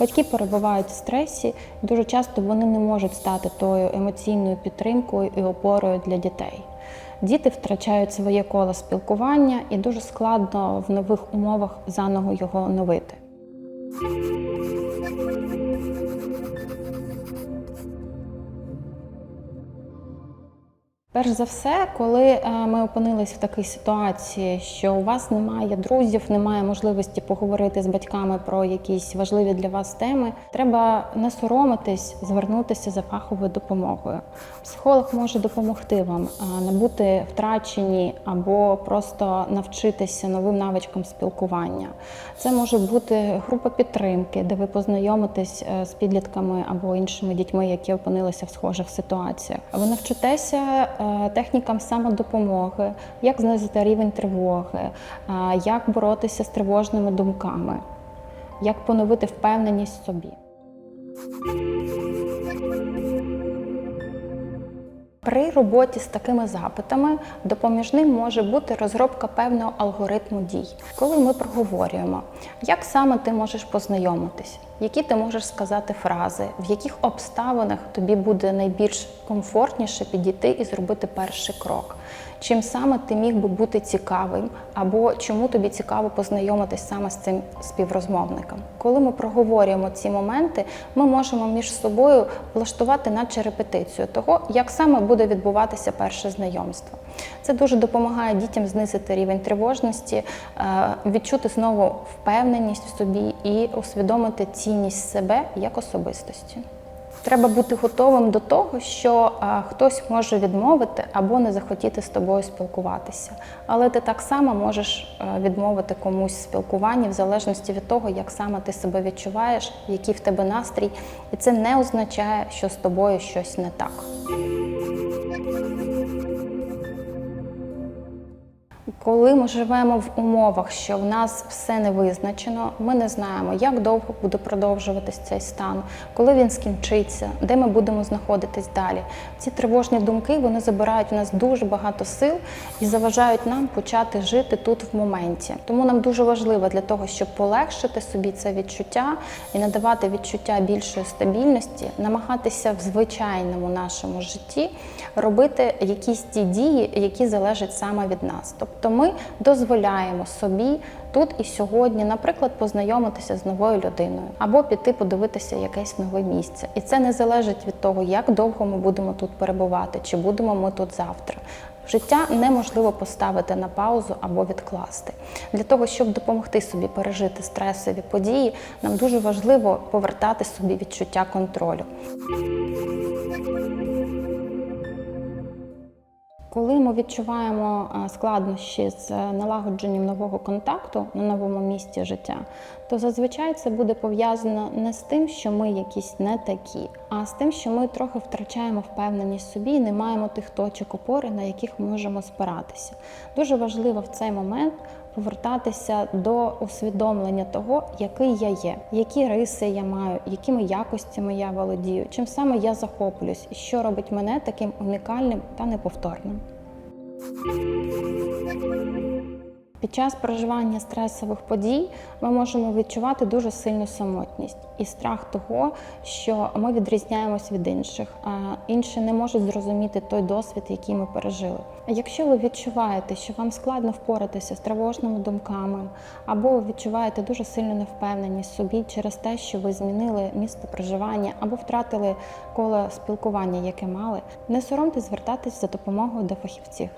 Батьки перебувають в стресі, дуже часто вони не можуть стати тою емоційною підтримкою і опорою для дітей. Діти втрачають своє коло спілкування і дуже складно в нових умовах заново його оновити. Перш за все, коли е, ми опинились в такій ситуації, що у вас немає друзів, немає можливості поговорити з батьками про якісь важливі для вас теми, треба не соромитись, звернутися за фаховою допомогою. Психолог може допомогти вам е, не бути втрачені або просто навчитися новим навичкам спілкування. Це може бути група підтримки, де ви познайомитесь е, з підлітками або іншими дітьми, які опинилися в схожих ситуаціях. Ви навчитеся технікам самодопомоги, як знизити рівень тривоги, е, як боротися з тривожними думками, як поновити впевненість в собі. При роботі з такими запитами допоміжним може бути розробка певного алгоритму дій. Коли ми проговорюємо, як саме ти можеш познайомитись, які ти можеш сказати фрази, в яких обставинах тобі буде найбільш комфортніше підійти і зробити перший крок. Чим саме ти міг би бути цікавим, або чому тобі цікаво познайомитись саме з цим співрозмовником. Коли ми проговорюємо ці моменти, ми можемо між собою влаштувати наче репетицію того, як саме буде відбуватися перше знайомство. Це дуже допомагає дітям знизити рівень тривожності, е, відчути знову впевненість в собі і усвідомити цінність себе як особистості. Треба бути готовим до того, що а, хтось може відмовити або не захотіти з тобою спілкуватися. Але ти так само можеш е, відмовити комусь в спілкуванні в залежності від того, як саме ти себе відчуваєш, який в тебе настрій. І це не означає, що з тобою щось не так. Коли ми живемо в умовах, що в нас все не визначено, ми не знаємо, як довго буде продовжуватись цей стан, коли він скінчиться, де ми будемо знаходитись далі. Ці тривожні думки вони забирають в нас дуже багато сил і заважають нам почати жити тут в моменті. Тому нам дуже важливо для того, щоб полегшити собі це відчуття і надавати відчуття більшої стабільності, намагатися в звичайному нашому житті робити якісь ті дії, які залежать саме від нас. Тобто ми дозволяємо собі тут і сьогодні, наприклад, познайомитися з новою людиною або піти подивитися якесь нове місце. І це не залежить від того, як довго ми будемо тут перебувати, чи будемо ми тут завтра. Життя неможливо поставити на паузу або відкласти. Для того, щоб допомогти собі пережити стресові події, нам дуже важливо повертати собі відчуття контролю. Коли ми відчуваємо е, складнощі з е, налагодженням нового контакту на новому місці життя, то зазвичай це буде пов'язано не з тим, що ми якісь не такі, а з тим, що ми трохи втрачаємо впевненість собі і не маємо тих точок опори, на яких можемо спиратися. Дуже важливо в цей момент повертатися до усвідомлення того, який я є, які риси я маю, якими якостями я володію, чим саме я захоплююсь, і що робить мене таким унікальним та неповторним. Під час проживання стресових подій ми можемо відчувати дуже сильну самотність і страх того, що ми відрізняємось від інших, а інші не можуть зрозуміти той досвід, який ми пережили. Якщо ви відчуваєте, що вам складно впоратися з тривожними думками, або відчуваєте дуже сильну невпевненість собі через те, що ви змінили місце проживання або втратили коло спілкування, яке мали, не соромте звертатись за допомогою до фахівців.